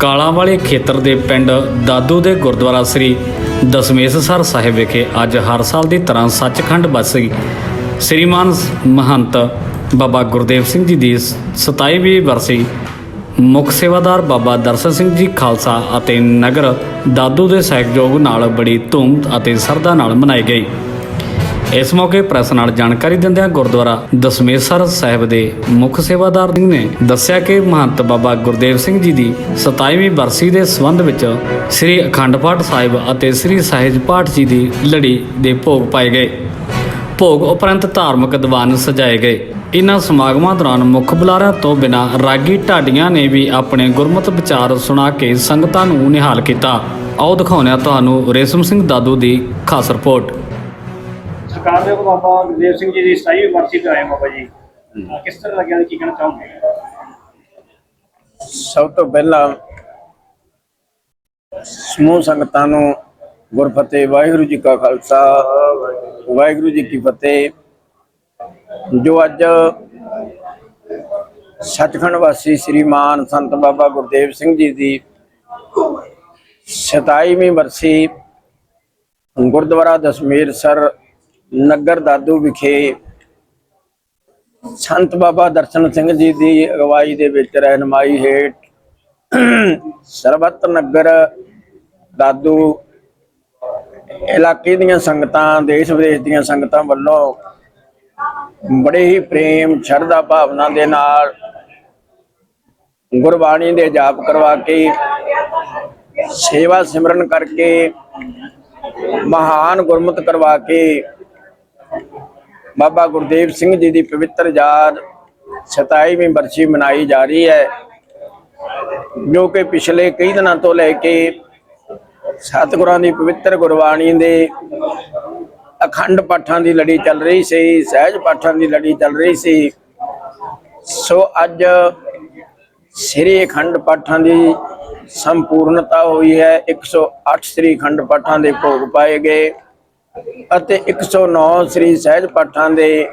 ਕਾਲਾਂ ਵਾਲੇ ਖੇਤਰ ਦੇ ਪਿੰਡ ਦਾਦੂ ਦੇ ਗੁਰਦੁਆਰਾ ਸ੍ਰੀ ਦਸਮੇਸ਼ਸਰ ਸਾਹਿਬ ਵਿਖੇ ਅੱਜ ਹਰ ਸਾਲ ਦੀ ਤਰ੍ਹਾਂ ਸੱਚਖੰਡ ਵਾਸੀ ਸ੍ਰੀਮਾਨ ਮਹੰਤ ਬਾਬਾ ਗੁਰਦੇਵ ਸਿੰਘ ਜੀ ਦੀ 27ਵੀਂ ਵਰਸੀ ਮੁੱਖ ਸੇਵਾਦਾਰ ਬਾਬਾ ਦਰਸ਼ਨ ਸਿੰਘ ਜੀ ਖਾਲਸਾ ਅਤੇ ਨਗਰ ਦਾਦੂ ਦੇ ਸਹਿਯੋਗ ਨਾਲ ਬੜੀ ਧੂਮ ਅਤੇ ਸਰਦਾ ਨਾਲ ਮਨਾਈ ਗਈ। ਇਸ ਮੌਕੇ ਪ੍ਰੈਸ ਨਾਲ ਜਾਣਕਾਰੀ ਦਿੰਦਿਆਂ ਗੁਰਦੁਆਰਾ ਦਸਮੇਸ਼ਰ ਸਾਹਿਬ ਦੇ ਮੁੱਖ ਸੇਵਾਦਾਰ ਨੇ ਦੱਸਿਆ ਕਿ ਮਹੰਤ ਬਾਬਾ ਗੁਰਦੇਵ ਸਿੰਘ ਜੀ ਦੀ 27ਵੀਂ ਬਰਸੀ ਦੇ ਸੰਬੰਧ ਵਿੱਚ ਸ੍ਰੀ ਅਖੰਡ ਪਾਠ ਸਾਹਿਬ ਅਤੇ ਸ੍ਰੀ ਸਹਿਜ ਪਾਠ ਜੀ ਦੀ ਲੜੀ ਦੇ ਭੋਗ ਪਾਏ ਗਏ। ਭੋਗ ਉਪਰੰਤ ਧਾਰਮਿਕ ਦੀਵਾਨ ਸਜਾਏ ਗਏ। ਇਨ੍ਹਾਂ ਸਮਾਗਮਾਂ ਦੌਰਾਨ ਮੁੱਖ ਬੁਲਾਰਿਆਂ ਤੋਂ ਬਿਨਾਂ ਰਾਗੀ ਢਾਡੀਆਂ ਨੇ ਵੀ ਆਪਣੇ ਗੁਰਮਤਿ ਵਿਚਾਰ ਸੁਣਾ ਕੇ ਸੰਗਤਾਂ ਨੂੰ ਨਿਹਾਲ ਕੀਤਾ। ਆਓ ਦਿਖਾਉਂਦੇ ਹਾਂ ਤੁਹਾਨੂੰ ਰੇਸ਼ਮ ਸਿੰਘ ਦਾਦੂ ਦੀ ਖਾਸ ਰਿਪੋਰਟ। ਸਰਕਾਰ ਦੇ ਬਾਬਾ ਗੁਰਦੇਵ ਸਿੰਘ ਜੀ ਦੀ 27ਵੀਂ ਵਰਸੀ ਤੇ ਆਏ ਬਾਬਾ ਜੀ। ਕਿਸ ਤਰ੍ਹਾਂ ਲੱਗਿਆ ਕੀ ਕਹਿਣਾ ਚਾਹੋਗੇ? ਸਭ ਤੋਂ ਪਹਿਲਾਂ ਸਮੂਹ ਸੰਗਤਾਂ ਨੂੰ ਗੁਰਫਤਿਹ ਵਾਹਿਗੁਰੂ ਜੀ ਕਾ ਖਾਲਸਾ ਵਾਹਿਗੁਰੂ ਜੀ ਕੀ ਫਤਿਹ। ਜੋ ਅੱਜ ਸੱਚਖੰਡ ਵਾਸੀ ਸ੍ਰੀਮਾਨ ਸੰਤ ਬਾਬਾ ਗੁਰਦੇਵ ਸਿੰਘ ਜੀ ਦੀ 27ਵੀਂ ਬਰਸੀ ਗੁਰਦੁਆਰਾ ਦਸਮੇਰ ਸਰ ਨਗਰ ਦਾਦੂ ਵਿਖੇ ਸੰਤ ਬਾਬਾ ਦਰਸ਼ਨ ਸਿੰਘ ਜੀ ਦੀ ਅਗਵਾਈ ਦੇ ਵਿੱਚ ਰਹਿਨਮਾਈ ਹੇਠ ਸਰਬੱਤ ਨਗਰ ਦਾਦੂ ਇਲਾਕੇ ਦੀਆਂ ਸੰਗਤਾਂ, ਦੇਸ਼ ਵਿਦੇਸ਼ ਦੀਆਂ ਸੰਗਤਾਂ ਵੱਲੋਂ ਬੜੇ ਹੀ ਪ੍ਰੇਮ, ਸ਼ਰਧਾ ਭਾਵਨਾ ਦੇ ਨਾਲ ਗੁਰਬਾਣੀ ਦੇ ਜਾਪ ਕਰਵਾ ਕੇ ਸੇਵਾ ਸਿਮਰਨ ਕਰਕੇ ਮਹਾਨ ਗੁਰਮਤਿ ਕਰਵਾ ਕੇ ਬਾਬਾ ਗੁਰਦੇਵ ਸਿੰਘ ਜੀ ਦੀ ਪਵਿੱਤਰ ਯਾਦ 27ਵੀਂ ਬਰਸੀ ਮਨਾਈ ਜਾ ਰਹੀ ਹੈ, ਜੋ ਕਿ ਪਿਛਲੇ ਕਈ ਦਿਨਾਂ ਤੋਂ ਲੈ ਕੇ ਸਤਿਗੁਰਾਂ ਦੀ ਪਵਿੱਤਰ ਗੁਰਬਾਣੀ ਦੇ ਅਖੰਡ ਪਾਠਾਂ ਦੀ ਲੜੀ ਚੱਲ ਰਹੀ ਸੀ, ਸਹਿਜ ਪਾਠਾਂ ਦੀ ਲੜੀ ਚੱਲ ਰਹੀ ਸੀ। ਸੋ ਅੱਜ ਸ੍ਰੀ ਅਖੰਡ ਪਾਠਾਂ ਦੀ ਸੰਪੂਰਨਤਾ ਹੋਈ ਹੈ 108 ਸ੍ਰੀ ਅਖੰਡ ਪਾਠਾਂ ਦੇ ਭੋਗ ਪਾਏ ਗਏ। ਅਤੇ 109 ਸ੍ਰੀ ਸਹਿਜ ਪਾਠਾਂ ਦੇ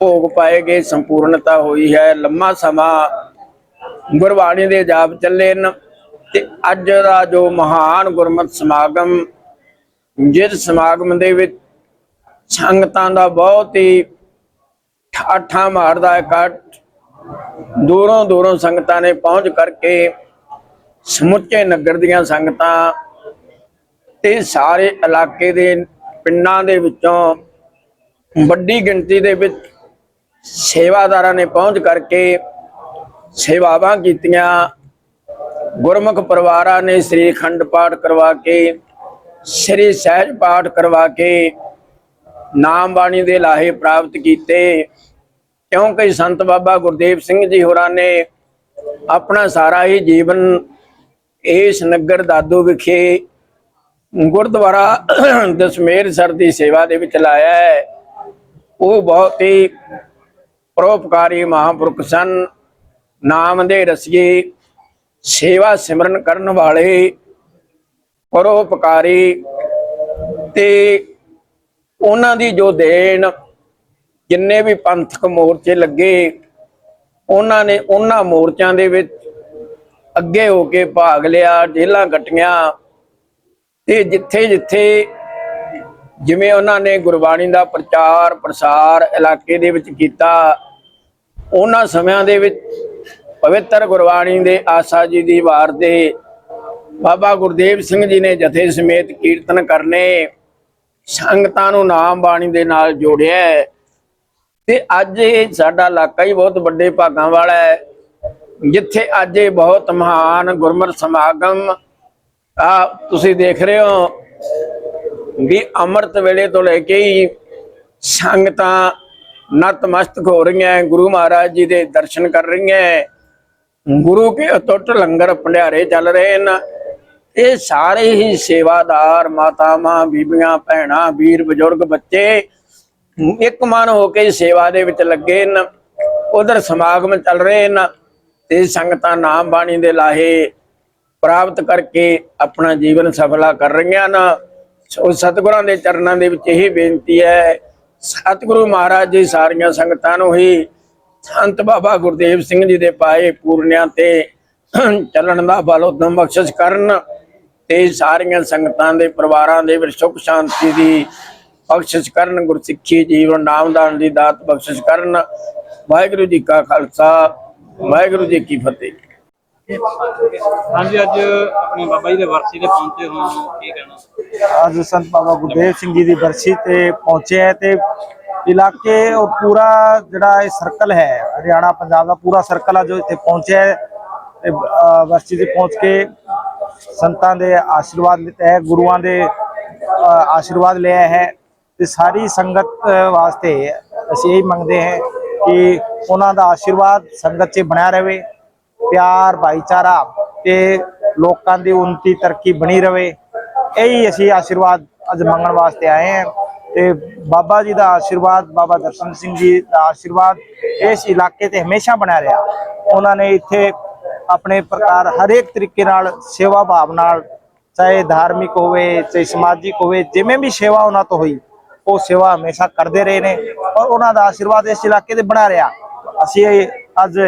ਭੋਗ ਪਾਏ ਗਏ, ਸੰਪੂਰਨਤਾ ਹੋਈ ਹੈ। ਲੰਮਾ ਸਮਾਂ ਗੁਰਬਾਣੀ ਦੇ ਜਾਪ ਚੱਲੇ ਨੇ ਤੇ ਅੱਜ ਦਾ ਜੋ ਮਹਾਨ ਗੁਰਮਤਿ ਸਮਾਗਮ, ਜਿਸ ਸਮਾਗਮ ਦੇ ਵਿੱਚ ਸੰਗਤਾਂ ਦਾ ਬਹੁਤ ਹੀ ਠਾਠਾ ਮਾਰਦਾ ਇਕੱਠ ਦੂਰੋਂ ਦੂਰੋਂ ਸੰਗਤਾਂ ਨੇ ਪਹੁੰਚ ਕਰਕੇ ਸਮੁੱਚੇ ਨਗਰ ਦੀਆਂ ਸੰਗਤਾਂ ਤੇ ਸਾਰੇ ਇਲਾਕੇ ਦੇ ਪਿੰਡਾਂ ਦੇ ਵਿੱਚੋਂ ਵੱਡੀ ਗਿਣਤੀ ਦੇ ਵਿੱਚ ਸੇਵਾਦਾਰਾਂ ਨੇ ਪਹੁੰਚ ਕਰਕੇ ਸੇਵਾਵਾਂ ਕੀਤੀਆਂ। ਗੁਰਮੁਖ ਪਰਿਵਾਰਾਂ ਨੇ ਸ੍ਰੀ ਅਖੰਡ ਪਾਠ ਕਰਵਾ ਕੇ, ਸ੍ਰੀ ਸਹਿਜ ਪਾਠ ਕਰਵਾ ਕੇ ਨਾਮ ਬਾਣੀ ਦੇ ਲਾਹੇ ਪ੍ਰਾਪਤ ਕੀਤੇ। ਕਿਉਂਕਿ ਸੰਤ ਬਾਬਾ ਗੁਰਦੇਵ ਸਿੰਘ ਜੀ ਹੋਰਾਂ ਨੇ ਆਪਣਾ ਸਾਰਾ ਹੀ ਜੀਵਨ ਇਸ ਨਗਰ ਦਾਦੂ ਵਿਖੇ ਗੁਰਦੁਆਰਾ ਦਸਮੇਰ ਸਰ ਦੀ ਸੇਵਾ ਦੇ ਵਿੱਚ ਲਾਇਆ ਹੈ। ਉਹ ਬਹੁਤ ਹੀ ਪਰੋਪਕਾਰੀ ਮਹਾਂਪੁਰਖ ਸਨ। ਨਾਮ ਦੇ ਰਸੀਏ ਸੇਵਾ ਸਿਮਰਨ ਕਰਨ ਵਾਲੇ ਪਰੋਪਕਾਰੀ ਤੇ ਉਹਨਾਂ ਦੀ ਜੋ ਦੇਣ ਜਿੰਨੇ ਵੀ ਪੰਥਕ ਮੋਰਚੇ ਲੱਗੇ, ਉਹਨਾਂ ਨੇ ਉਹਨਾਂ ਮੋਰਚਿਆਂ ਦੇ ਵਿੱਚ ਅੱਗੇ ਹੋ ਕੇ ਭਾਗ ਲਿਆ ਜੇਲਾਂ ਕੱਟੀਆਂ। ਤੇ ਜਿੱਥੇ ਜਿੱਥੇ ਜਿਵੇਂ ਉਹਨਾਂ ਨੇ ਗੁਰਬਾਣੀ ਦਾ ਪ੍ਰਚਾਰ, ਪ੍ਰਸਾਰ ਇਲਾਕੇ ਦੇ ਵਿੱਚ ਕੀਤਾ, ਉਹਨਾਂ ਸਮਿਆਂ ਦੇ ਵਿੱਚ ਪਵਿੱਤਰ ਗੁਰਬਾਣੀ ਦੇ ਆਸਾ ਜੀ ਦੀ ਵਾਰ ਦੇ ਬਾਬਾ ਗੁਰਦੇਵ ਸਿੰਘ ਜੀ ਨੇ ਜਥੇ ਸਮੇਤ ਕੀਰਤਨ ਕਰਨੇ, ਸੰਗਤਾਂ ਨੂੰ ਨਾਮ ਬਾਣੀ ਦੇ ਨਾਲ ਜੋੜਿਆ ਤੇ ਅੱਜ ਇਹ ਸਾਡਾ ਇਲਾਕਾ ਹੀ ਬਹੁਤ ਵੱਡੇ ਭਾਗਾਂ ਵਾਲਾ ਹੈ, ਜਿੱਥੇ ਅੱਜ ਇਹ ਬਹੁਤ ਮਹਾਨ ਗੁਰਮਤ ਸਮਾਗਮ ਆ ਤੁਸੀਂ ਦੇਖ ਰਹੇ ਹੋ ਵੀ ਅੰਮ੍ਰਿਤ ਵੇਲੇ ਤੋਂ ਲੈ ਕੇ ਹੀ ਸੰਗਤਾਂ ਨਤਮਸਤਕ ਹੋ ਰਹੀਆਂ ਗੁਰੂ ਮਹਾਰਾਜ ਜੀ ਦੇ ਦਰਸ਼ਨ ਕਰ ਰਹੀਆਂ ਗੁਰੂ ਕੇ ਅਟੁੱਟ ਲੰਗਰ ਭੰਡਾਰੇ ਚੱਲ ਰਹੇ ਨੇ ਇਹ ਸਾਰੇ ਹੀ ਸੇਵਾਦਾਰ ਮਾਤਾਵਾਂ, ਬੀਬੀਆਂ, ਭੈਣਾਂ, ਵੀਰ, ਬਜ਼ੁਰਗ, ਬੱਚੇ ਇੱਕ ਮਨ ਹੋ ਕੇ ਸੇਵਾ ਦੇ ਵਿੱਚ ਲੱਗੇ ਨੇ ਉਧਰ ਸਮਾਗਮ ਚੱਲ ਰਹੇ ਨੇ ਤੇ ਸੰਗਤਾਂ ਨਾਮ ਬਾਣੀ ਦੇ ਲਾਹੇ ਪ੍ਰਾਪਤ ਕਰਕੇ ਆਪਣਾ ਜੀਵਨ ਸਫਲਾ ਕਰ ਰਹੀਆਂ ਨੇ ਸੋ ਸਤਿਗੁਰਾਂ ਦੇ ਚਰਨਾਂ ਦੇ ਵਿੱਚ ਇਹ ਬੇਨਤੀ ਹੈ, ਸਤਿਗੁਰੂ ਮਹਾਰਾਜ ਜੀ ਸਾਰੀਆਂ ਸੰਗਤਾਂ ਨੂੰ ਹੀ ਸੰਤ ਬਾਬਾ ਗੁਰਦੇਵ ਸਿੰਘ ਜੀ ਦੇ ਪਾਏ ਪੂਰਨਿਆਂ ਤੇ ਚੱਲਣ ਦਾ ਬਲ ਉਦਮ ਬਖਸ਼ਿਸ਼ ਕਰਨ ਤੇ ਸਾਰੀਆਂ ਸੰਗਤਾਂ ਦੇ ਪਰਿਵਾਰਾਂ ਦੇ ਵਿੱਚ ਸੁਖ ਸ਼ਾਂਤੀ ਦੀ ਬਖਸ਼ਿਸ਼ ਕਰਨ, ਗੁਰਸਿੱਖੀ ਜੀਵਨ ਨਾਮਦਾਨ ਦੀ ਦਾਤ ਬਖਸ਼ਿਸ਼ ਕਰਨ। ਵਾਹਿਗੁਰੂ ਜੀ ਕਾ ਖਾਲਸਾ, ਵਾਹਿਗੁਰੂ ਜੀ ਕੀ ਫਤਿਹ। ਹਾਂਜੀ ਅੱਜ ਆਪਣੇ ਬਾਬਾ ਜੀ ਦੇ ਵਰਸੀ ਤੇ ਪਹੁੰਚੇ ਹੋ। ਕੀ ਕਹਿਣਾ? ਅੱਜ ਸੰਤ ਬਾਬਾ ਗੁਰਦੇਵ ਸਿੰਘ ਜੀ ਦੀ ਬਰਸੀ ਤੇ ਪਹੁੰਚੇ ਹੈ ਤੇ ਇਲਾਕੇ ਔਰ ਪੂਰਾ ਜਿਹੜਾ ਇਹ ਸਰਕਲ ਹੈ ਹਰਿਆਣਾ ਪੰਜਾਬ ਦਾ ਪੂਰਾ ਸਰਕਲ ਆ ਜੋ ਇੱਥੇ ਪਹੁੰਚਿਆ ਹੈ ਤੇ ਅ, ਤੇ ਪਹੁੰਚ ਕੇ ਸੰਤਾਂ ਦੇ ਆਸ਼ੀਰਵਾਦ ਲਿੱਤਾ ਹੈ ਗੁਰੂਆਂ ਦੇ ਆਸ਼ੀਰਵਾਦ ਲਿਆ ਹੈ ਤੇ ਸਾਰੀ ਸੰਗਤ ਵਾਸਤੇ ਅਸੀਂ ਇਹ ਮੰਗਦੇ ਹਾਂ ਕਿ ਉਹਨਾਂ ਦਾ ਆਸ਼ੀਰਵਾਦ ਸੰਗਤ 'ਚ ਬਣਿਆ ਰਹੇ। ਪਿਆਰ, ਭਾਈਚਾਰਾ ਤੇ ਲੋਕਾਂ ਦੀ ਉન્નਤੀ ਤਰੱਕੀ ਬਣੀ ਰਵੇ। ਇਹੀ ਅਸੀਂ ਆਸ਼ੀਰਵਾਦ ਅੱਜ ਮੰਗਣ ਵਾਸਤੇ ਆਏ ਹਾਂ। ਤੇ ਬਾਬਾ ਜੀ ਦਾ ਆਸ਼ੀਰਵਾਦ, ਬਾਬਾ ਦਰਸ਼ਨ ਸਿੰਘ ਜੀ ਦਾ ਆਸ਼ੀਰਵਾਦ ਇਸ ਇਲਾਕੇ ਤੇ ਹਮੇਸ਼ਾ ਬਣਿਆ ਰਿਹਾ। ਉਹਨਾਂ ਨੇ ਇੱਥੇ ਆਪਣੇ ਪ੍ਰਕਾਰ ਹਰੇਕ ਤਰੀਕੇ ਨਾਲ ਸੇਵਾ ਭਾਵ ਨਾਲ, ਚਾਹੇ ਧਾਰਮਿਕ ਹੋਵੇ, ਚਾਹੇ ਸਮਾਜਿਕ ਹੋਵੇ, ਜਿਵੇਂ ਵੀ ਸੇਵਾ ਉਹਨਾਂ ਤੋਂ ਹੋਈ, ਉਹ ਸੇਵਾ ਹਮੇਸ਼ਾ ਕਰਦੇ ਰਹੇ ਨੇ। ਔਰ ਉਹਨਾਂ ਦਾ ਆਸ਼ੀਰਵਾਦ ਇਸ ਇਲਾਕੇ ਤੇ ਬਣਾ ਰਿਹਾ। ਅਸੀਂ ਅੱਜ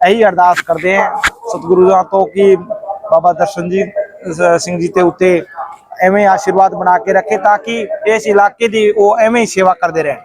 ਇਹੀ ਅਰਦਾਸ ਕਰਦੇ ਹਾਂ ਸਤਿਗੁਰੂਆਂ ਤੋਂ ਕਿ ਬਾਬਾ ਦਰਸ਼ਨ ਜੀ ਸਿੰਘ ਜੀ ਤੇ ਉੱਤੇ ਐਵੇਂ ਆਸ਼ੀਰਵਾਦ ਬਣਾ ਕੇ ਰੱਖੇ ਤਾਂ ਕਿ ਇਸ ਇਲਾਕੇ ਦੀ ਉਹ ਐਵੇਂ ਹੀ ਸੇਵਾ ਕਰਦੇ ਰਹਿਣ।